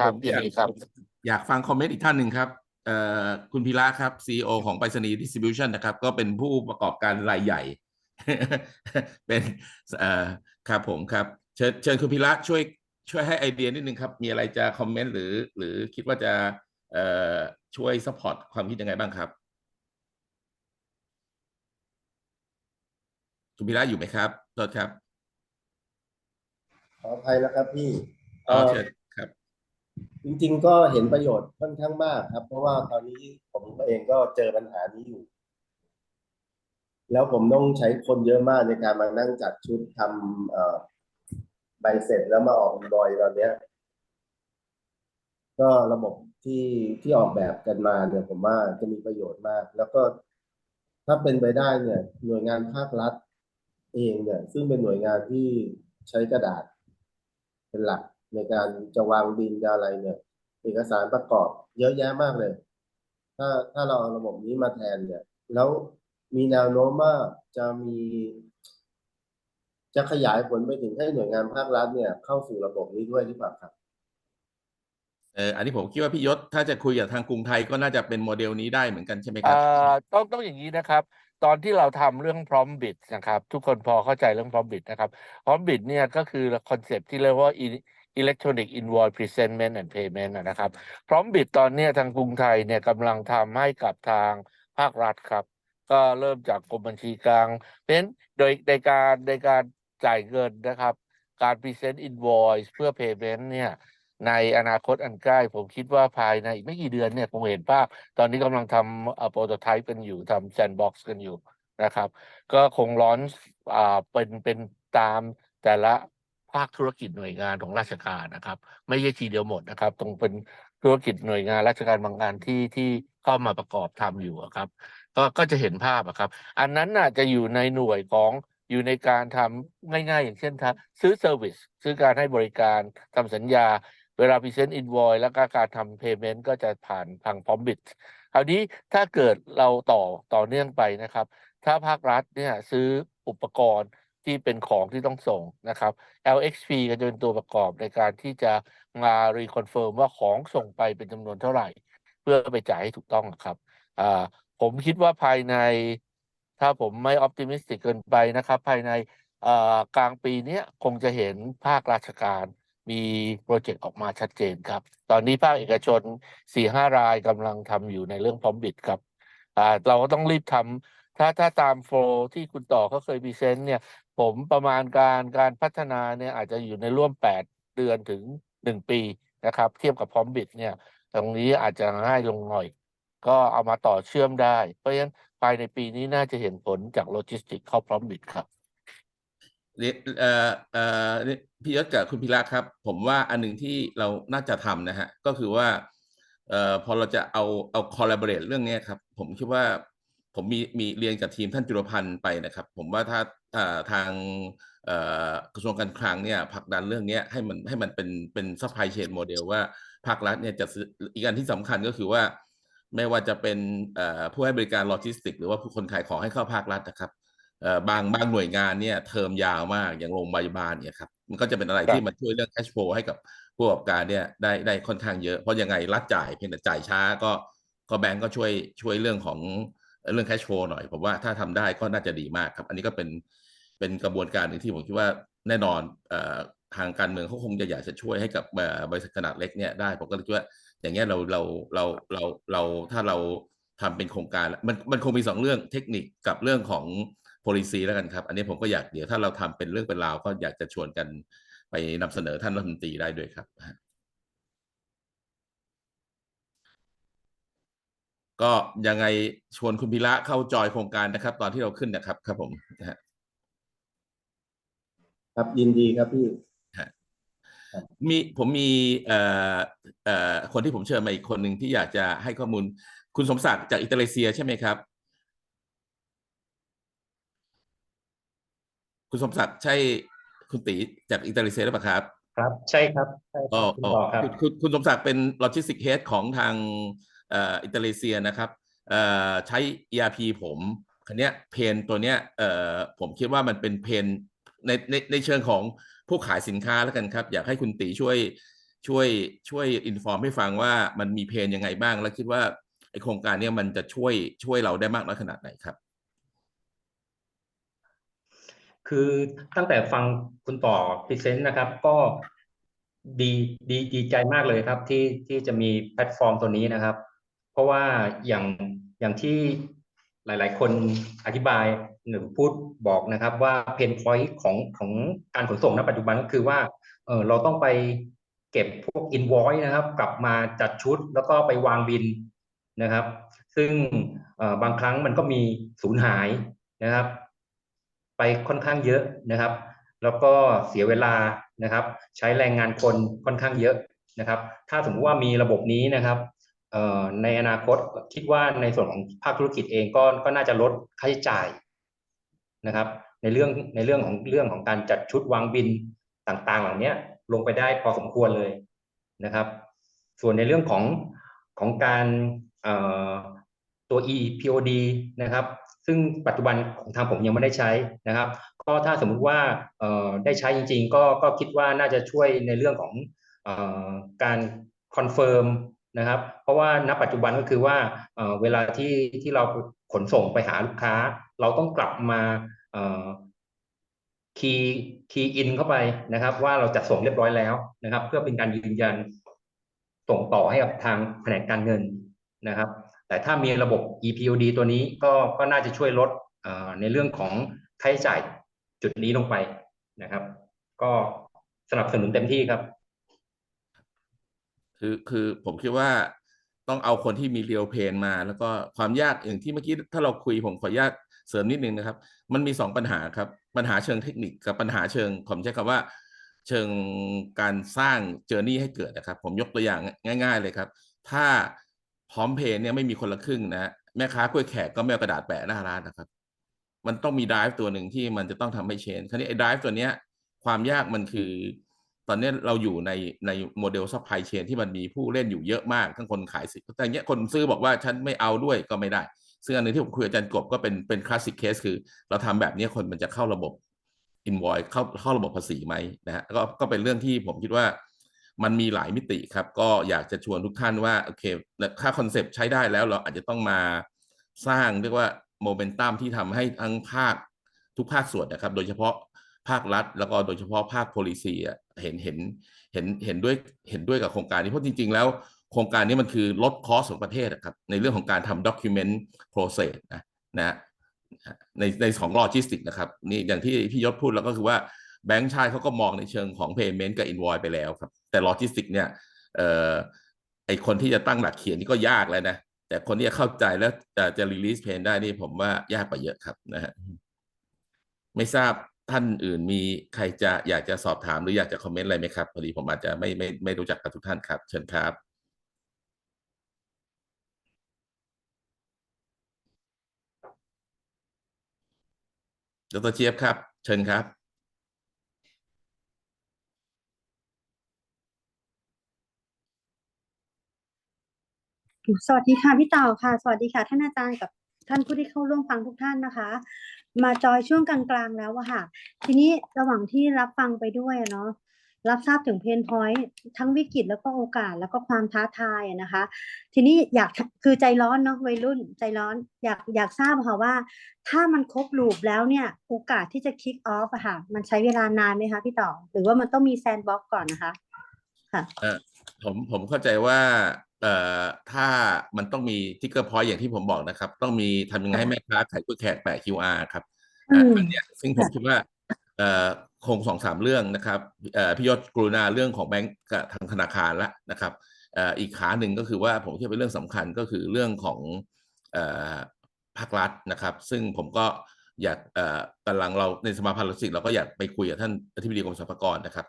ครับผมยินอยากดีครับ อยากฟังคอมเมนต์อีกท่านหนึ่งครับเอ่อคุณพีระครับซีอของไปรษณีย์ดิสติบิวชันนะครับ ก็เป็นผู้ประกอบการรายใหญ่ เป็นเอ่อครับผมครับ เชิญเชิญคุณพีระช่วยช่วยให้ไอเดียนิดนึงครับ มีอะไรจะคอมเมนต์หรือ หรือคิดว่าจะเอ่อช่วยซัพพอร์ตความคิดยังไงบ้างครับ คุณพีระอยู่ไหมครับโทษครับ ขออภัยนะครับพี่อ๋อเอ่อ เชิญครับ จริง ๆ ก็เห็นประโยชน์ค่อนข้างมากครับ เพราะว่าตอนนี้ผมเองก็เจอปัญหานี้อยู่ แล้วผมต้องใช้คนเยอะมากในการมานั่งจัดชุดทำใบเสร็จแล้วมาออกบอยตอนเนี้ย ก็ระบบที่ที่ออกแบบกันมาเนี่ยผมว่าจะมีประโยชน์มาก แล้วก็ถ้าเป็นไปได้เนี่ย หน่วยงานภาครัฐเองเนี่ย ซึ่งเป็นหน่วยงานที่ใช้กระดาษเป็นหลัก ในการจะวางบินจะอะไรเนี่ย เอกสารประกอบเยอะแยะมากเลย ถ้าถ้าเราเอาระบบนี้มาแทนเนี่ย แล้วมีแนวโน้มว่าจะมี จะขยายผลไปถึงให้หน่วยงานภาครัฐเนี่ย เข้าสู่ระบบนี้ด้วยหรือเปล่าครับเอออันนี้ผมคิดว่าพี่ยศถ้าจะคุยกับทางกรุงไทยก็น่าจะเป็นโมเดลนี้ได้เหมือนกันใช่ไหมครัเอ่บอต้องต้องอย่างนี้นะครับ ตอนที่เราทำเรื่อง prompt bid นะครับ ทุกคนพอเข้าใจเรื่อง prompt bid นะครับ prompt bid เนี่ยก็คือคอนเซปที่เรียกว่า e- electronic invoice presentment and payment นะนะครับ prompt bid ตอนนี้ทางกรุงไทยเนี่ยกำลังทำให้กับทางภาครัฐครับ ก็เริ่มจากกรมบัญชีกลางเพราะฉะนั้นโดยในการในการจ่ายเงินนะครับ การ present invoice เพื่อ payment เนี่ยในอนาคตอันใกล้ ผมคิดว่าภายในอีกไม่กี่เดือนเนี่ยคงเห็นภาพ ตอนนี้กำลังทำโปรโตไทป์กันอยู่ทำแซนด์บ็อกซ์กันอยู่นะครับ ก็คงร้อนอ่าเป็นเป็นตามแต่ละ ภาคธุรกิจหน่วยงานของราชการนะครับ ไม่ใช่ทีเดียวหมดนะครับต้องเป็นธุรกิจหน่วยงานราชการบางงานที่ที่เข้ามาประกอบทำอยู่ครับ ก็ก็จะเห็นภาพครับ อันนั้นน่ะจะอยู่ในหน่วยของอยู่ในการทำง่ายๆ อย่างเช่นทซื้อเซอร์วิสซื้อการให้บริการทำสัญญา เวลาพรีเซนต์อินวอยแล้วก็การทำเพย์เมนต์ก็จะผ่านทางพร้อมบิดคราวนี้ถ้าเกิดเราต่อต่อเนื่องไปนะครับ ถ้าภาครัฐเนี่ยซื้ออุปกรณ์ ที่เป็นของที่ต้องส่งนะครับ LXP ก็จะเป็นตัวประกอบในการที่จะมารีคอนเฟิร์มว่าของส่งไปเป็นจำนวนเท่าไหร่ เพื่อไปจ่ายให้ถูกต้องครับผมคิดว่าภายใน ถ้าผมไม่ออ t ติมิสติกเกินไปนะครับ ภายในกลางปีนี้คงจะเห็นภาคราชการมีโปรเจกต์ออกมาชัดเจนครับ ตอนนี้ภาคเอกชนสี่ห้ารายกำลังทำอยู่ในเรื่องพร้อมบิดครับเราก็ต้องรีบทำถ้าถ้าตามโฟลที่คุณต่อเขาเคยพรีเซนต์เนี่ย ผมประมาณการการพัฒนาเนี่ยอาจจะอยู่ในร่วม 8 เดือนถึง 1 ปีนะครับ เทียบกับพร้อมบิดเนี่ยตรงนี้อาจจะง่ายลงหน่อย ก็เอามาต่อเชื่อมได้ เพราะฉะนั้นภายในปีนี้น่าจะเห็นผลจากโลจิสติกเข้าพร้อมบิดครับเอ่อเอ่อพี่ยศกับคุณพิระครับ ผมว่าอันหนึ่งที่เราน่าจะทำนะฮะก็คือว่าเอ่อพอเราจะเอาเอาคอลลาบอร์เรื่องนี้ครับ ผมคิดว่าผมมีมีเรียนกับทีมท่านจุลพันธ์ไปนะครับ ผมว่าถ้า ทางเอ่อกระทรวงการคลังเนี่ยผลักดันเรื่องเนี้ยให้มันให้มันเป็นเป็นซัพพลายเชนโมเดลว่าภาครัฐเนี่ยจะซื้ออีกอันที่สำคัญก็คือว่า ไม่ว่าจะเป็นเอ่อผู้ให้บริการโลจิสติก หรือว่าผู้คนขายของให้เข้าภาครัฐนะครับเอ่อบางบางหน่วยงานเนี่ยเทอมยาวมากอย่างโรงพยาบาลเนี่ยครับมันก็จะเป็นอะไรครับที่มันช่วยเรื่อง cash flow ให้กับผู้ประกอบการเนี่ยได้ได้ค่อนข้างเยอะ เพราะยังไงรัฐจ่ายเพียงแต่จ่ายช้าก็ก็แบงก์ก็ช่วยช่วยเรื่องของ เรื่อง cash flow หน่อย ผมว่าถ้าทำได้ก็น่าจะดีมากครับ อันนี้ก็เป็นเป็นกระบวนการหนึ่งที่ผมคิดว่าแน่นอนอทางการเมืองเขาคงจะอยากจะช่วยให้กับบริษัทขนาดเล็กเนี่ยได้ ผมก็เลยคิดว่าอย่างเงี้ยเราเราเราเราเราถ้าเราทำเป็นโครงการมันมันคงมีสองเรื่องเทคนิคกับเรื่องของ policy แล้วกันครับ อันนี้ผมก็อยากเดี๋ยวถ้าเราทำเป็นเรื่องเป็นราวก็อยากจะชวนกันไปนำเสนอท่านรัฐมนตรีได้ด้วยครับ ก็ยังไงชวนคุณพิระเข้าจอยโครงการนะครับ ตอนที่เราขึ้นนะครับ ครับผมนะฮะครับยินดีครับพี่มีผมมีเอ่อเอ่อคนที่ผมเชิญมาอีกคนหนึ่งที่อยากจะให้ข้อมูล คุณสมศักดิ์จากอิตาลีเซียใช่ไหมครับ คุณสมศักดิ์ใช่คุณตีจากอิตาลีเซียหรือเปล่าครับ ครับ ใช่ครับใช่คอ๋รัอบคุณอ๋อต่อครับคุณคุณคุณสมศักดิ์เป็นโลจิสติกเฮดของทางเอิตาลีเซียนะครับใช้ ERP ผมคันนี้เพนตัวเนี้ยผมคิดว่ามันเป็นเพนในในในเชิงของผู้ขายสินค้าแล้วกันครับ อยากให้คุณตีช่วยช่วยช่วยอินฟอร์มให้ฟังว่ามันมีเพนยังไงบ้าง แล้วคิดว่าไอโครงการเนี้ยมันจะช่วยช่วยเราได้มากน้อยขนาดไหนครับ คือตั้งแต่ฟังคุณต่อพรีเซนต์นะครับ ก็ดีดีดีใจมากเลยครับที่ที่จะมีแพลตฟอร์มตัวนี้นะครับ เพราะว่าอย่างอย่างที่หลาย ๆ คนอธิบายหรือพูดบอกนะครับว่าเพนพอยต์ของของการขนส่งณปัจจุบันก็คือว่าเออเราต้องไปเก็บพวกอินวอยนะครับ กลับมาจัดชุดแล้วก็ไปวางบินนะครับ ซึ่งบางครั้งมันก็มีสูญหายนะครับ ไปค่อนข้างเยอะนะครับ แล้วก็เสียเวลานะครับ ใช้แรงงานคนค่อนข้างเยอะนะครับ ถ้าสมมติว่ามีระบบนี้นะครับ ในอนาคตคิดว่าในส่วนของภาคธุรกิจเองก็ก็น่าจะลดค่าใช้จ่ายนะครับ ในเรื่องในเรื่องของเรื่องของการจัดชุดวางบินต่างๆ เหล่านี้ลงไปได้พอสมควรเลยนะครับ ส่วนในเรื่องของของการตัว EPOD นะครับ ซึ่งปัจจุบันของทางผมยังไม่ได้ใช้นะครับ ก็ถ้าสมมุติว่าได้ใช้จริง ๆ ก็ก็คิดว่าน่าจะช่วยในเรื่องของอการคอนเฟิร์ม นะครับ เพราะว่าณปัจจุบันก็คือว่าเเวลาที่ที่เราขนส่งไปหาลูกค้า เราต้องกลับมาคีย์คีย์อินเข้าไปนะครับ ว่าเราจัดส่งเรียบร้อยแล้วนะครับ เพื่อเป็นการยืนยันส่งต่อให้กับทางแผนกการเงินนะครับ แต่ถ้ามีระบบ EPOD ตัวนี้ก็ก็น่าจะช่วยลดในเรื่องของค่าใช้จ่ายจุดนี้ลงไปนะครับ ก็สนับสนุนเต็มที่ครับ คือคือผมคิดว่าต้องเอาคนที่มีเรียลเพนมา แล้วก็ความยากอย่างที่เมื่อกี้ถ้าเราคุยผมขออนุญาตเสริมนิดนึงนะครับ มันมีสองปัญหาครับ ปัญหาเชิงเทคนิคกับปัญหาเชิงผมใช้คำว่า เชิงการสร้างเจอร์นี่ให้เกิดนะครับ ผมยกตัวอย่างง่าย ๆ เลยครับ ถ้าพร้อมเพย์เนี่ยไม่มีคนละครึ่งนะแม่ค้ากล้วยแขกก็ไม่เอากระดาษแปะหน้าร้านนะครับ มันต้องมี drive ตัวหนึ่งที่มันจะต้องทำให้เชนคราวนี้ไอ้ drive ตัวเนี้ยความยากมันคือ ตอนนี้เราอยู่ในในโมเดลซัพพลายเชนที่มันมีผู้เล่นอยู่เยอะมาก ทั้งคนขายสิแต่เนี้ยคนซื้อบอกว่าฉันไม่เอาด้วยก็ไม่ได้ ซึ่งอันหนึงที่ผมคุยอาจารย์กบก็เป็นเป็นคลาสสิกเคสคือ เราทำแบบนี้คนมันจะเข้าระบบอินวอยเข้าเข้าระบบภาษีไหมนะฮะก็ก็เป็นเรื่องที่ผมคิดว่ามันมีหลายมิติครับ ก็อยากจะชวนทุกท่านว่าโอเคถ้าคอนเซปต์ใช้ได้แล้วเราอาจจะต้องมาสร้างเรียกว่าโมเมนตัมที่ทำให้ทั้งภาคทุกภาคส่วนนะครับ โดยเฉพาะภาครัฐ แล้วก็โดยเฉพาะภาค policy อะ เห็นเห็นเห็นเห็นด้วยเห็นด้วยกับโครงการนี้เพราะจริง ๆ แล้วโครงการนี้มันคือลดคอสของประเทศครับในเรื่องของการทำ document process นะนะในในของโลจิสติกนะครับนี่อย่างที่พี่ยศพูดแล้วก็คือว่าแบงก์ชาติเขาก็มองในเชิงของ payment กับ invoice ไปแล้วครับ แต่โลจิสติกเนี่ยเอ่อไอคนที่จะตั้งหลักเขียนนี่ก็ยากแล้วนะ แต่คนที่จะเข้าใจแล้วจะจะ release pain ได้นี่ผมว่ายากกว่าเยอะครับนะฮะไม่ทราบ ท่านอื่นมีใครจะอยากจะสอบถามหรืออยากจะคอมเมนต์อะไรไหมครับพอดีผมอาจจะไม่ไม่ไม่รู้จักกับทุกท่านครับ เชิญครับ ดรเจี๊ยบครับ เชิญครับ สวัสดีค่ะพี่เต่าค่ะ สวัสดีค่ะ ท่านอาจารย์กับท่านผู้ที่เข้าร่วมฟังทุกท่านนะคะ มาจอยช่วงกลางๆแล้วอะค่ะ ทีนี้ระหว่างที่รับฟังไปด้วยเนาะรับทราบถึงเพนพอยต์ทั้งวิกฤตแล้วก็โอกาสแล้วก็ความท้าทายนะคะ ทีนี้อยากคือใจร้อนเนาะวัยรุ่นใจร้อนอยากอยากทราบค่ะว่า ถ้ามันครบลูปแล้วเนี่ย โอกาสที่จะคิกออฟอะค่ะ มันใช้เวลานานไหมคะพี่ต่อ หรือว่ามันต้องมีแซนด์บ็อกก่อนนะคะ ค่ะเออผมผมเข้าใจว่า เอ่อถ้ามันต้องมีทิกเกอร์พอยต์อย่างที่ผมบอกนะครับ ต้องมีทำยังไงให้แม่ค้าขายกล้วยแขกแปะ QR ครับอือะมอันเนี้ยซึ่งผมคิดว่าเอ่อคงสองสามเรื่องนะครับเอ่อพี่ยศกรุณาเรื่องของแบงก์กับทางธนาคารละนะครับเอ่ออีกขาหนึ่งก็คือว่าผมคิดว่าเป็นเรื่องสำคัญก็คือเรื่องของเอ่อภาครัฐนะครับ ซึ่งผมก็อยากเอ่อกำลังเราในสมาพันธ์โลจิสติกส์เราก็อยากไปคุยกับท่านอธิบดีกรมสรรพากรนะครับ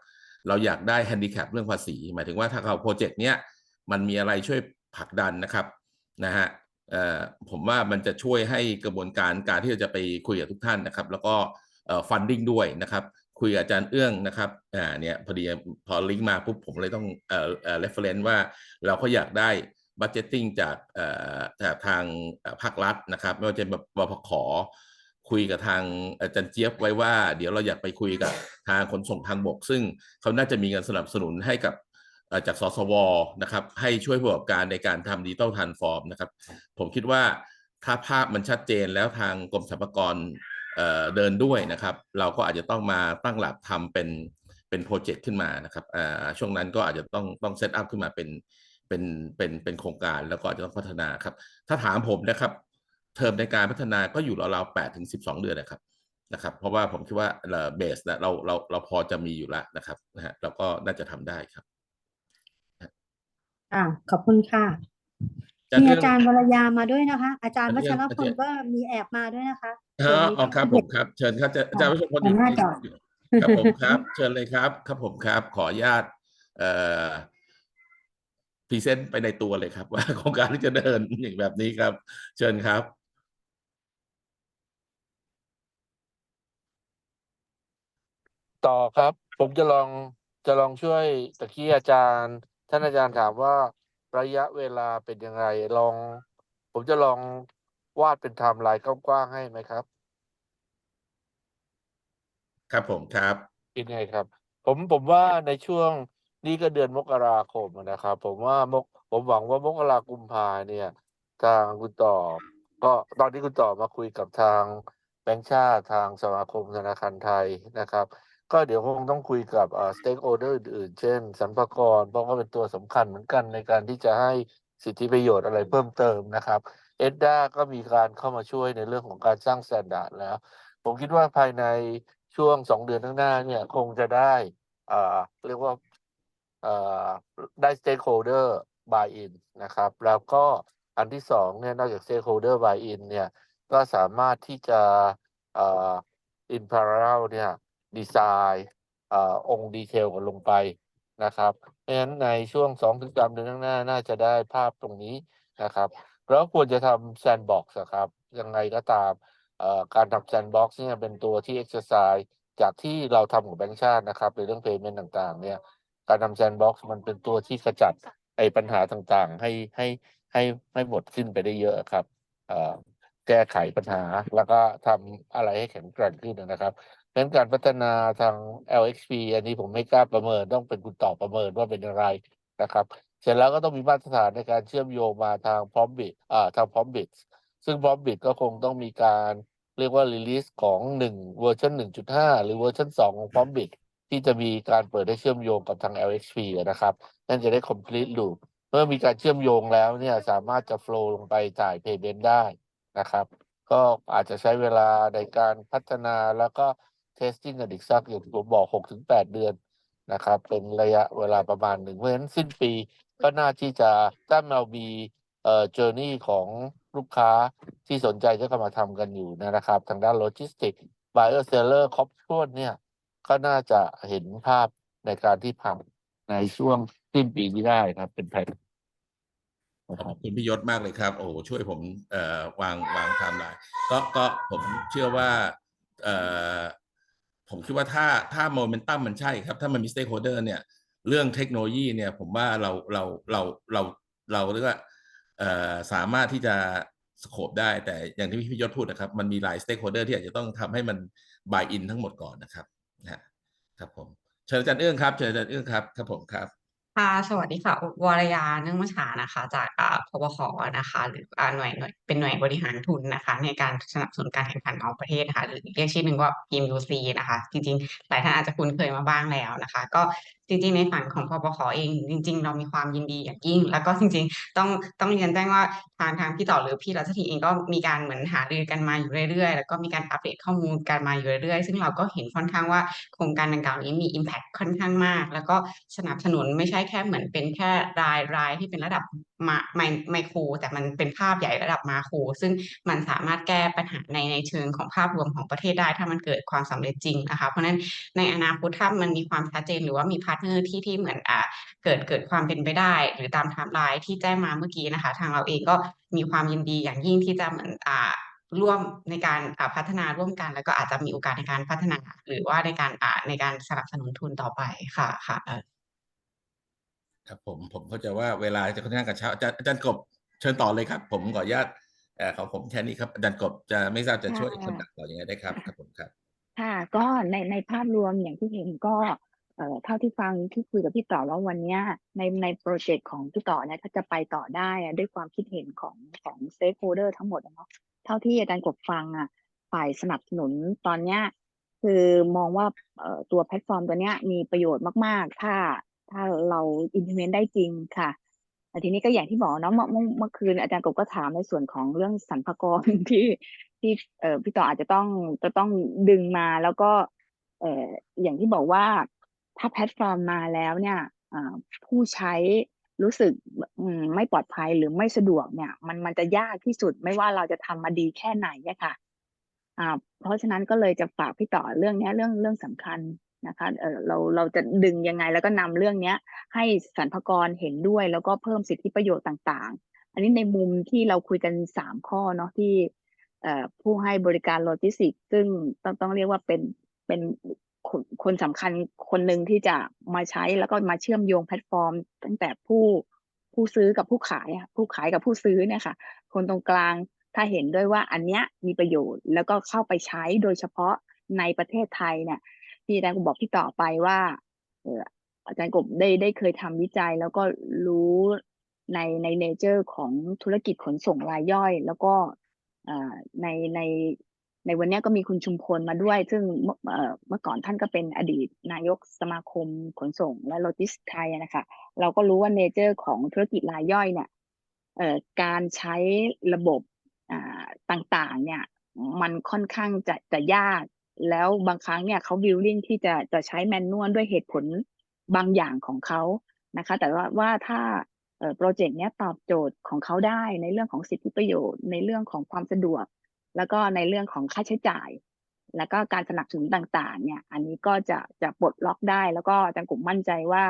เราอยากได้แฮนดิแคปเรื่องภาษี หมายถึงว่าถ้าเราโปรเจกต์เนี้ย มันมีอะไรช่วยผลักดันนะครับนะฮะผมว่ามันจะช่วยให้กระบวนการการที่เราจะไปคุยกับทุกท่านนะครับ แล้วก็ฟันดิ้งด้วยนะครับ คุยกับอาจารย์เอื้องนะครับอ่าเนี่ยพอดีพอลิงก์มาปุ๊บผมเลยต้องเอ่อเอ่อ reference ว่าเราก็อยากได้บัจเจตติ้งจากเอ่อจากทางภาครัฐนะครับ ไม่ว่าจะเป็นบพขคุยกับทางอาจารย์เจี๊ยบไว้ว่า เดี๋ยวเราอยากไปคุยกับทางขนส่งทางบก ซึ่งเขาน่าจะมีเงินสนับสนุนให้กับ จากสสวนะครับให้ช่วยผู้ประกอบการในการทำดิจิตอลทรานส์ฟอร์มนะครับ ผมคิดว่าถ้าภาพมันชัดเจนแล้วทางกรมสรรพากรเอ่อเดินด้วยนะครับ เราก็อาจจะต้องมาตั้งหลักทำเป็นเป็นโปรเจกต์ขึ้นมานะครับอ่าช่วงนั้นก็อาจจะต้องต้องเซตอัพขึ้นมาเป็นเป็นเป็นเป็นโครงการแล้วก็อาจจะต้องพัฒนาครับ ถ้าถามผมนะครับ เทอมในการพัฒนาก็อยู่ราวๆแปดถึงสิบสองเดือนนะครับนะครับ เพราะว่าผมคิดว่าเบสนะเราเราเราพอจะมีอยู่แล้วนะครับนะฮะเราก็น่าจะทำได้ครับ อ่าขอบคุณค่ะจะมีเรื่อาองจารย์วรยามาด้วยนะคะ อาจารย์อาวัจารย์ชรพลอาจารย์ก็มีแอบมาด้วยนะคะอ๋ออ๋อครับผมครับ เชิญครับจะอาจารย์วิชพลหัวหน้าจอครับผมครับ เชิญเลยครับ ครับผมครับ ขออนุญาตเอ่อพรีเซนต์ไปในตัวเลยครับ ว่าโครงการที่จะเดินอย่างแบบนี้ครับ เชิญครับต่อครับ ผมจะลองจะลองช่วยตะกี้อาจารย์ ท่านอาจารย์ถามว่าระยะเวลาเป็นยังไงลอง ผมจะลองวาดเป็นไทม์ไลน์กว้างๆให้ไหมครับครับผมครับคิดไงครับ ผมผมว่าในช่วงนี้ก็เดือนมกราคมอะนะครับ ผมว่ามกผมหวังว่ามกรากุมภาเนี่ย ทางคุณต่อ ก็ตอนที่คุณต่อมาคุยกับทางแบงก์ชาติทางสมาคมธนาคารไทยนะครับ ก็เดี๋ยวคงต้องคุยกับสเอ่อ stakeholder อื่นๆเช่นสรรพากรเพราะว่าเป็นตัวสำคัญเหมือนกันในการที่จะให้สิทธิประโยชน์อะไรเพิ่มเติมนะครับเอ็ดด้าก็มีการเข้ามาช่วยในเรื่องของการสร้าง s t ต n d า r d แล้ว ผมคิดว่าภายในช่วงสองเดือนข้างหน้าเนี่ยคงจะได้อ่าเรียกว่าอ่อได้ stakeholder buy in นนะครับ แล้วก็อันที่สองเนี่ยนอกจาก stakeholder buy in เนี่ยก็สามารถที่จะอ่อ in parallel เนี่ย ดีไซน์อองค์ดีเทลกันลงไปนะครับเพราะฉะนั้นในช่วงสองถึงสามเดือนข้างหน้าน่าจะได้ภาพตรงนี้นะครับแล้วควรจะทำแซนด์บ็อกซ์ครับยังไงก็ตามการทำแซนด์บ็อกซ์เนี่ยเป็นตัวที่ exercise จากที่เราทำกับแบงก์ชาตินะครับในเรื่อง payment ต่างๆ เนี่ยการทำแซนด์บ็อกซ์มันเป็นตัวที่ขจัดไอ้ปัญหาต่างๆ ให้ให้ให้ให้หมดสิ้นไปได้เยอะครับแก้ไขปัญหาแล้วก็ทำอะไรให้แข็งแกร่งขึ้นนะครับ นั้นการพัฒนาทาง LXP อันนี้ผมไม่กล้าประเมินต้องเป็นคุณต่อประเมินว่าเป็นอย่างไรนะครับ เสร็จแล้วก็ต้องมีมาตรฐานในการเชื่อมโยงมาทางพร้อมบิดอ่าทางพร้อมบิดซึ่งพร้อมบิดก็คงต้องมีการเรียกว่า release ของหนึ่งเวอร์ชัน1.5 หรือเวอร์ชัน2ของพร้อมบิดที่จะมีการเปิดให้เชื่อมโยงกับทาง LXP นะครับ นั่นจะได้ complete loop เมื่อมีการเชื่อมโยงแล้วเนี่ยสามารถจะ flow ลงไปจ่าย payment ได้นะครับ ก็อาจจะใช้เวลาในการพัฒนาแล้วก็ testing กันอีกสักอย่างที่ผมบอก6-8เดือนนะครับ เป็นระยะเวลาประมาณหนึ่งเพราะฉะนั้นสิ้นปีก็น่าที่จะถ้าเรามีเอ่อ journey ของลูกค้าที่สนใจจะเข้ามาทำกันอยู่นะครับ ทางด้านโลจิสติก buyer seller ครบถ้วนเนี่ย ก็น่าจะเห็นภาพในการที่ทำในช่วงสิ้นปีนี้ได้ครับเป็นแผนนะคขอบคุณพี่ยศมากเลยครับ โอ้โหช่วยผมเอ่อวางวางไทม์ไลน์ก็ก็ผมเชื่อว่าเอ่อ ผมคิดว่าถ้าถ้าโมเมนตัมมันใช่ครับ ถ้ามันมีสเต็กโฮเดอร์เนี่ย เรื่องเทคโนโลยีเนี่ย ผมว่าเราเราเราเราเราเรียกว่าสามารถที่จะสโคบได้แต่อย่างที่พี่ยศพูดนะครับ มันมีหลายสเต็กโฮเดอร์ที่อาจจะต้องทำให้มันบายอินทั้งหมดก่อนนะครับนะครับผมเชิญอาจารย์เอื้องครับเชิญอาจารย์เอื้องครับครับผมครับ ค่ะสวัสดีค่ะวรยาเนื่องมัชานะคะ จากอ่าพบคนะคะ หรืออ่าหน่วยหน่วยเป็นหน่วยบริหารทุนนะคะ ในการสนับสนุนการแข่งขันของประเทศนะคะหรือเรียกชื่อหนึ่งว่า PMUC นะคะ จริงๆ หลายท่านอาจจะคุ้นเคยมาบ้างแล้วนะคะ ก็ จริงๆ ในฝั่งของพบขเอง จริง ๆ เรามีความยินดีอย่างยิ่ง แล้วก็จริง ๆ ต้องต้องเรียนแจ้งว่าทางทางพี่ต่อหรือพี่รัชทีเองก็มีการเหมือนหารือกันมาอยู่เรื่อยๆ แล้วก็มีการอัปเดตข้อมูลกันมาอยู่เรื่อยๆ ซึ่งเราก็เห็นค่อนข้างว่าโครงการดังกล่าวนี้มี impact ค่อนข้างมาก แล้วก็สนับสนุนไม่ใช่แค่เหมือนเป็นแค่รายรายที่เป็นระดับ มาไมไมโคร แต่มันเป็นภาพใหญ่ระดับมาโคร ซึ่งมันสามารถแก้ปัญหาในในเชิงของภาพรวมของประเทศได้ ถ้ามันเกิดความสำเร็จจริงนะคะ เพราะฉะนั้นในอนาคตถ้ามันมีความชัดเจนหรือว่ามีพาร์ทเนอร์ที่ที่เหมือนอ่าเกิดเกิดความเป็นไปได้ หรือตามไทม์ไลน์ที่แจ้งมาเมื่อกี้นะคะ ทางเราเองก็มีความยินดีอย่างยิ่งที่จะเหมือนอ่าร่วมในการพัฒนาร่วมกัน แล้วก็อาจจะมีโอกาสในการพัฒนา หรือว่าในการในการสนับสนุนทุนต่อไปค่ะค่ะ ครับผมผมเข้าใจว่าเวลาจะค่อนข้างกระเช้าอาจารย์อาจารย์กบเชิญต่อเลยครับ ผมขออนุญาตเอ่อของผมแค่นี้ครับอาจารย์กบจะไม่ทราบจะช่วยค่ะคนดักต่อยังไงได้ครับครับผมครับค่ะก็ในในภาพรวมอย่างที่เห็นก็เอ่อเท่าที่ฟังที่คุยกับพี่ต่อแล้ววันเนี้ยในในโปรเจกต์ของพี่ต่อเนี่ยถ้าจะไปต่อได้อะด้วยความคิดเห็นของของ stakeholder ทั้งหมดอะเนาะเท่าที่อาจารย์กบฟังอะฝ่ายสนับสนุนตอนเนี้ยคือมองว่าเอ่อตัวแพลตฟอร์มตัวเนี้ยมีประโยชน์มาก ๆ ถ้า ถ้าเรา implement ได้จริงค่ะแต่ทีนี้ก็อย่างที่บอกเนาะเมื่อเมื่อคืนอาจารย์กบก็ถามในส่วนของเรื่องสรรพากรที่ที่เอ่อพี่ต่ออาจจะต้องจะต้องดึงมาแล้วก็เอ่ออย่างที่บอกว่าถ้าแพลตฟอร์มมาแล้วเนี่ยผู้ใช้รู้สึกไม่ปลอดภัยหรือไม่สะดวกเนี่ย มันมันจะยากที่สุดไม่ว่าเราจะทำมาดีแค่ไหนเนี่ยค่ะ อ่า เพราะฉะนั้นก็เลยจะฝากพี่ต่อเรื่องนี้เรื่องเรื่องสำคัญ นะคะเออเราเราจะดึงยังไงแล้วก็นำเรื่องเนี้ย ให้สรรพากรเห็นด้วยแล้วก็เพิ่มสิทธิประโยชน์ต่าง ๆ อันนี้ในมุมที่เราคุยกันสามข้อเนาะที่เอ่อผู้ให้บริการโลจิสติกซึ่งต้องต้องเรียกว่าเป็นเป็นคนคนสำคัญคนหนึ่งที่จะมาใช้แล้วก็มาเชื่อมโยงแพลตฟอร์ม ตั้งแต่ผู้ผู้ซื้อกับผู้ขายผู้ขายกับผู้ซื้อเนี่ยค่ะ คนตรงกลางถ้าเห็นด้วยว่าอันเนี้ยมีประโยชน์แล้วก็เข้าไปใช้โดยเฉพาะในประเทศไทยเนี่ย ที่อาจารย์กบบอกพี่ต่อไปว่าเอออาจารย์กบได้ได้เคยทำวิจัย แล้วก็รู้ในในเนเจอร์ของธุรกิจขนส่งรายย่อย แล้วก็ในในในวันนี้ก็มีคุณชุมพลมาด้วย ซึ่งเมื่อก่อนท่านก็เป็นอดีตนายกสมาคมขนส่ง และโลจิสติกส์ไทยนะคะ เราก็รู้ว่าเนเจอร์ของธุรกิจรายย่อยเนี่ยการใช้ระบบต่างๆเนี่ยมันค่อนข้างจะจะยาก แล้วบางครั้งเนี่ยเขาวิลลิ่งที่จะจะใช้แมนนวลด้วยเหตุผลบางอย่างของเขานะคะ แต่ว่าว่าถ้าเอ่อโปรเจกต์เนี้ยตอบโจทย์ของเขาได้ในเรื่องของสิทธิประโยชน์ ในเรื่องของความสะดวก แล้วก็ในเรื่องของค่าใช้จ่าย แล้วก็การสนับสนุนต่างๆ เนี่ย อันนี้ก็จะจะปลดล็อกได้ แล้วก็จารย์กลุ่มมั่นใจว่า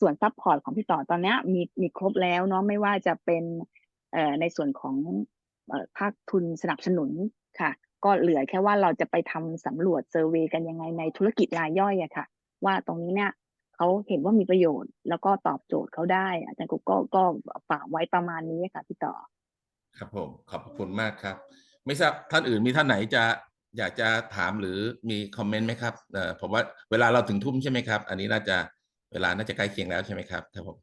ส่วนซัพพอร์ตของพี่ต่อตอนนี้มีมีครบแล้วเนาะไม่ว่าจะเป็นเอ่อในส่วนของภาคทุนสนับสนุนค่ะ ก็เหลือแค่ว่าเราจะไปทำสำรวจเซอร์เวยกันยังไงในธุรกิจรายย่อยอะค่ะ ว่าตรงนี้เนี่ยเขาเห็นว่ามีประโยชน์ แล้วก็ตอบโจทย์เขาได้ อาจารย์กุ๊กก็ก็ฝากไว้ประมาณนี้ค่ะพี่ต่อ ครับผมขอบคุณมากครับ ไม่ทราบท่านอื่นมีท่านไหนจะอยากจะถามหรือมีคอมเมนต์ไหมครับเอ่อผมว่าเวลาเราถึงทุ่มใช่ไหมครับ อันนี้น่าจะเวลาน่าจะใกล้เคียงแล้วใช่ไหมครับครับผม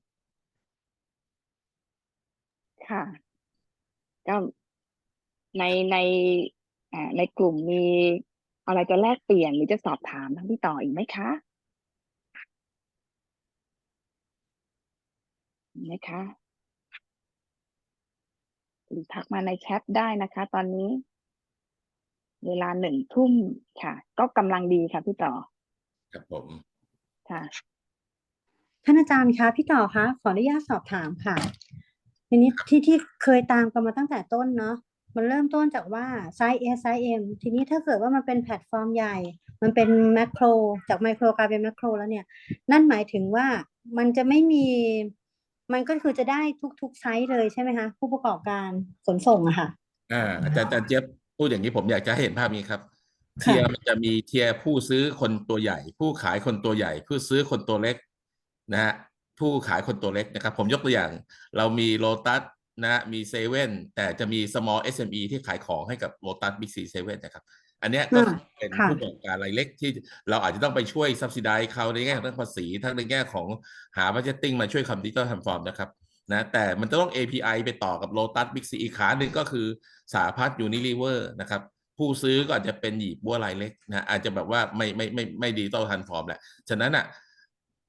ค่ะก็ในในอ่า ในกลุ่มมีอะไรจะแลกเปลี่ยนหรือจะสอบถามทั้งพี่ต่ออีกไหมคะมีไหมคะหรือทักมาในแชทได้นะคะ ตอนนี้ เวลาหนึ่งทุ่มค่ะ ก็กำลังดีค่ะพี่ต่อครับผมค่ะท่านอาจารย์คะพี่ต่อคะขออนุญาตสอบถามค่ะทีนี้ที่ที่เคยตามกันมาตั้งแต่ต้นเนาะ มันเริ่มต้นจากว่าไซส์ S ไซส์ M ทีนี้ถ้าเกิดว่ามันเป็นแพลตฟอร์มใหญ่ มันเป็นแมคโครจากไมโครกลายเป็นแมคโครแล้วเนี่ย นั่นหมายถึงว่ามันจะไม่มี มันก็คือจะได้ทุกๆไซส์เลยใช่ไหมคะ ผู้ประกอบการขนส่งอะค่ะอ่าอาจารย์อาจารย์เจี๊ยบพูดอย่างนี้ผมอยากจะให้เห็นภาพนี้ครับค่ะเทียร์มันจะมีเทียร์ผู้ซื้อคนตัวใหญ่ ผู้ขายคนตัวใหญ่ ผู้ซื้อคนตัวเล็ก นะฮะผู้ขายคนตัวเล็กนะครับ ผมยกตัวอย่าง เรามีโ o ตัส นะฮะมีเซเว่นแต่จะมี small SME ที่ขายของให้กับโ o ตัสบิ๊กซีเซเว่นนะครับ อันเนี้ยก็อ่าเป็นค่ะผู้ประกอบการรายเล็กที่เราอาจจะต้องไปช่วย subsidize เขาในแง่ของเรื่องภาษี ทั้งในแง่ของหา budgeting มาช่วยคำดิจิตอลทำฟอร์มนะครับนะแต่มันจะต้อง API ไปต่อกับ Lotus Big C อีกขาหนึ่งก็คือสาพัฒน์ Unilever นะครับผู้ซื้อก็อาจจะเป็นหยีบบัวรายเล็กนะอาจจะแบบว่าไม่ไม่ไม่ไม่ดิจิตอลทันฟอร์มแหละ ฉะนั้นอะ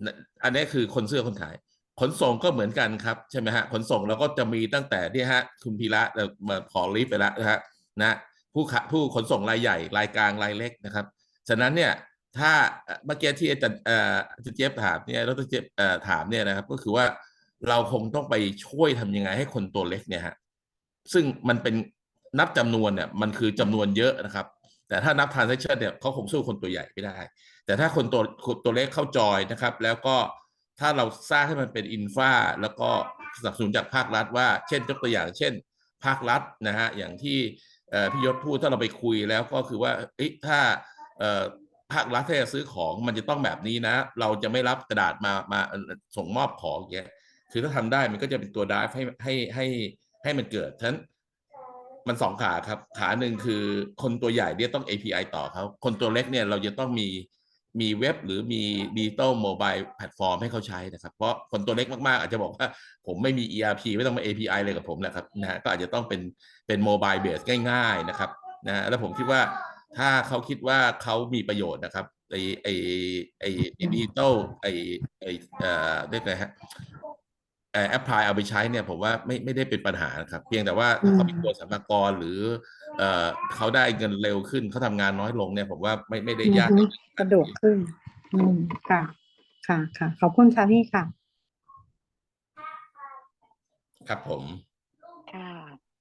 นะอันนี้คือคนซื้อคนขาย ขนส่งก็เหมือนกันครับใช่ไหมฮะขนส่งเราก็จะมีตั้งแต่ที่ฮะคุณพีระมาขอลิฟต์ไปแล้วนะฮะนะผู้ขะผู้ขนส่งรายใหญ่รายกลางรายเล็กนะครับ ฉะนั้นเนี่ยถ้าเมื่อกี้ที่อาจารย์เอ่ออาจารย์เจี๊ยบถามเนี่ยแล้วอาจารย์เจี๊ยบถามเนี่ยนะครับ ก็คือว่าเราคงต้องไปช่วยทำยังไงให้คนตัวเล็กเนี่ยฮะซึ่งมันเป็นนับจำนวนเนี่ยมันคือจำนวนเยอะนะครับ แต่ถ้านับ transaction เนี่ยเขาคงสู้คนตัวใหญ่ไม่ได้ แต่ถ้าคนตัวตัวเล็กเข้าจอยนะครับ แล้วก็ ถ้าเราสร้างให้มันเป็นอินฟาแล้วก็สนับสนุนจากภาครัฐว่า เช่นยกตัวอย่างเช่น ภาครัฐนะฮะอย่างที่พี่ยศพูดถ้าเราไปคุยแล้วก็คือว่าถ้าภาครัฐถ้าจะซื้อของมันจะต้องแบบนี้นะ เราจะไม่รับกระดาษมามาส่งมอบของอย่างเงี้ยคือถ้าทำได้มันก็จะเป็นตัวด i ฟให้ให้ให้ให้มันเกิดฉะนั้นมันสองขาครับ ขาหนึ่งคือคนตัวใหญ่เนี่ยต้อง API ต่อเขาคนตัวเล็กเนี่ยเราจะต้องมี มีเว็บหรือมีดิจิตอลโมบายแพลตฟอร์มให้เขาใช้นะครับ เพราะคนตัวเล็กมากๆ อาจจะบอกว่าผมไม่มี ERP ไม่ต้องมา API เลยกับผมแหละครับนะฮะก็อาจจะต้องเป็นเป็นโมบายเบสง่าย ๆนะครับนะฮะแล้วผมคิดว่าถ้าเขาคิดว่าเขามีประโยชน์นะครับไอไอไอดิจิตอลไอไอเอ่อเรียกไงฮะ แอปพลายเอาไปใช้เนี่ยผมว่าไม่ไม่ได้เป็นปัญหานะครับ เพียงแต่ว่าถ้าเขามีตัวสัมภากรหรือเอ่อเขาได้เงินเร็วขึ้นเขาทำงานน้อยลงเนี่ยผมว่าไม่ไม่ได้ยากอือฮึสะดวกขึ้นอืมค่ะค่ะค่ะขอบคุณค่ะพี่ค่ะ ครับผม ค่ะ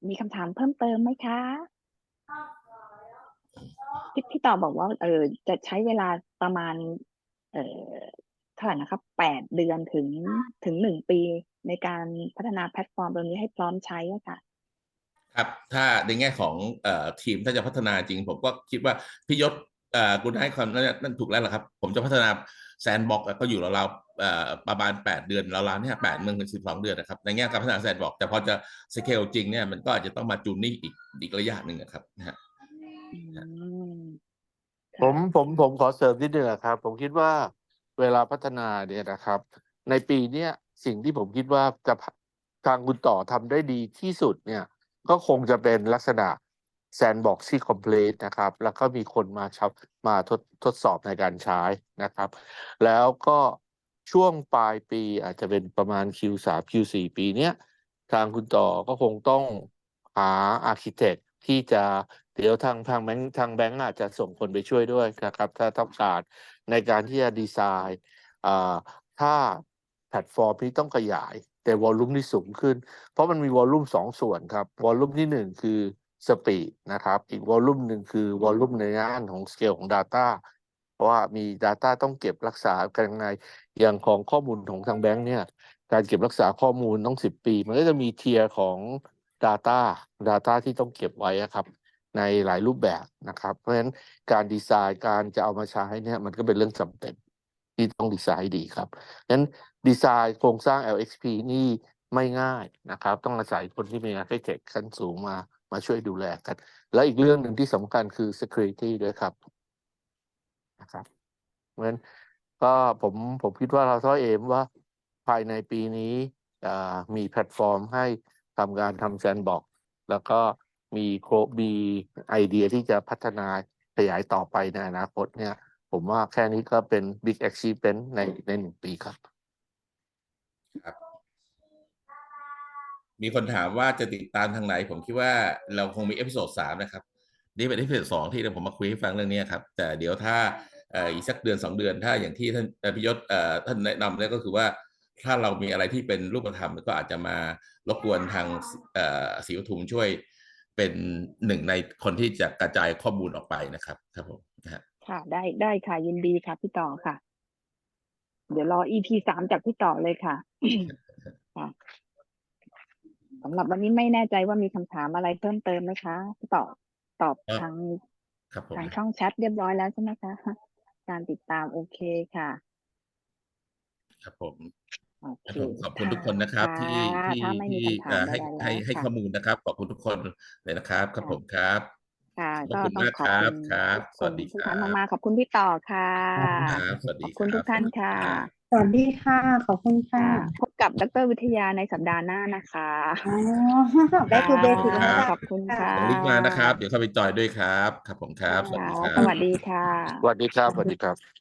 มีคำถามเพิ่มเติมไหมคะพี่พี่ต่อบอกว่า เออจะใช้เวลาประมาณ เอ่อเท่าไหร่นะครับแปดเดือนถึงถึงหนึ่งปี ในการพัฒนาแพลตฟอร์มตรงนี้ให้พร้อมใช้อะค่ะครับถ้าในแง่ของเอ่อทีมถ้าจะพัฒนาจริง ผมก็คิดว่าพี่ยศเอ่อคุณให้ความนั่นนั่นถูกแล้วแหละครับ ผมจะพัฒนาแซนบ็อกก็อยู่ราวๆเอ่อประมาณ 8 เดือนราวๆเนี่ยแปดเดือนถึงสิบสองเดือนนะครับ ในแง่การพัฒนาแซนบ็อกแต่พอจะสเกลจริงเนี่ยมันก็อาจจะต้องมาจูนนิ่งอีกอีกระยะหนึ่งนะครับนะฮะอืมผมผมผมขอเสริมนิดนึงอะครับ ผมคิดว่าเวลาพัฒนาเนี่ยนะครับ ในปีเนี้ย สิ่งที่ผมคิดว่าจะทางคุณต่อทำได้ดีที่สุดเนี่ย ก็คงจะเป็นลักษณะแซนบ็อกซ์ที่คอมเพลีทนะครับ แล้วก็มีคนมาชับมาทดทดสอบในการใช้นะครับ แล้วก็ช่วงปลายปีอาจจะเป็นประมาณ Q3 Q4 ปีเนี้ย ทางคุณต่อก็คงต้องหาอาร์เคเต็กที่จะเดี๋ยวทางทางแบงค์ทางแบงค์อาจจะส่งคนไปช่วยด้วยนะครับ ถ้าต้องการในการที่จะดีไซน์ถ้า แพลตฟอร์มที่ต้องขยาย แต่วอลลุ่มที่สูงขึ้น เพราะมันมีวอลลุ่มสองส่วนครับวอลลุ่มที่หนึ่งคือสปีดนะครับอีกวอลลุ่มหนึ่งคือวอลลุ่มในด้านของสเกลของ Data เพราะว่ามี Data ต้องเก็บรักษากันยังไงอย่างของข้อมูลของทางแบงค์เนี่ยการเก็บรักษาข้อมูลต้องสิบปี มันก็จะมีเทียร์ของ Data Data ที่ต้องเก็บไว้ครับ ในหลายรูปแบบนะครับ เพราะฉะนั้นการดีไซน์การจะเอามาใช้เนี่ยมันก็เป็นเรื่องจำเป็นที่ต้องดีไซน์ดีครับงั้น ดีไซน์โครงสร้าง LXP นี่ไม่ง่ายนะครับ ต้องอาศัยคนที่มี architect ขั้นสูงมามาช่วยดูแลกัน และอีกเรื่องหนึ่งที่สำคัญคือ security ด้วยครับนะครับเพราะฉะนั้นก็ผมผมคิดว่าเราท้อเอมว่าภายในปีนี้มีแพลตฟอร์มให้ทำการทำแซนบอก แล้วก็มีโคมีไอเดียที่จะพัฒนาขยายต่อไปในอนาคตเนี่ย ผมว่าแค่นี้ก็เป็น big achievement ในในหนึ่งปีครับ มีคนถามว่าจะติดตามทางไหน ผมคิดว่าเราคงมีเอพิโซดสามนะครับ นี่เป็นเอพิโซดสองที่ผมมาคุยให้ฟังเรื่องนี้ครับ แต่เดี๋ยวถ้าอีกสักเดือนสองเดือน ถ้าอย่างที่ท่านเอ่อพิยศท่านแนะนำนี่ก็คือว่าถ้าเรามีอะไรที่เป็นรูปธรรมก็อาจจะมารบกวนทางศรีปทุมช่วยเป็นหนึ่งในคนที่จะกระจายข้อมูลออกไปนะครับ ครับผมนะฮะค่ะได้ได้ค่ะยินดีค่ะพี่ต่อค่ะ เดี๋ยวรอ EP สามจากพี่ต่อเลยค่ะค่ะสำหรับวันนี้ไม่แน่ใจว่ามีคำถามอะไรเพิ่มเติมไหมคะพี่ต่อตอบครับทางครับผมทางช่องแชทเรียบร้อยแล้วใช่ไหมคะ การติดตามโอเคค่ะ ครับผมโอเคครับผมขอบคุณทุกคนนะครับค่ะที่ที่ถ้าไม่มีที่คำถามเอ่อให้ใดๆให้แล้วให้ค่ะข้อมูลนะครับ ขอบคุณทุกคนเลยนะครับครับค่ะผมครับ ค่ะขอบก็คุณต้องมากขอบครับคุณครับสวัสดีทุกครัท่านบมากๆขอบคุณพี่ต่อค่ะ ครับสวัสขดีอบคุณรับทุกท่านค่ะสวัสดีค่ะ ขอบคุณค่ะค่ะพบกับดรวิทยาในสัปดาห์หน้านะคะอ๋อ back to basic ครัแล้วบ ขอบคุณค่ะส่งลิงก์มานะครับ เดี๋ยวเข้าไปจอยด้วยครับ ครับผมครับ สวัสดีครับ สวัสดีค่ะ สวัสดีครับ สวัสดีครับ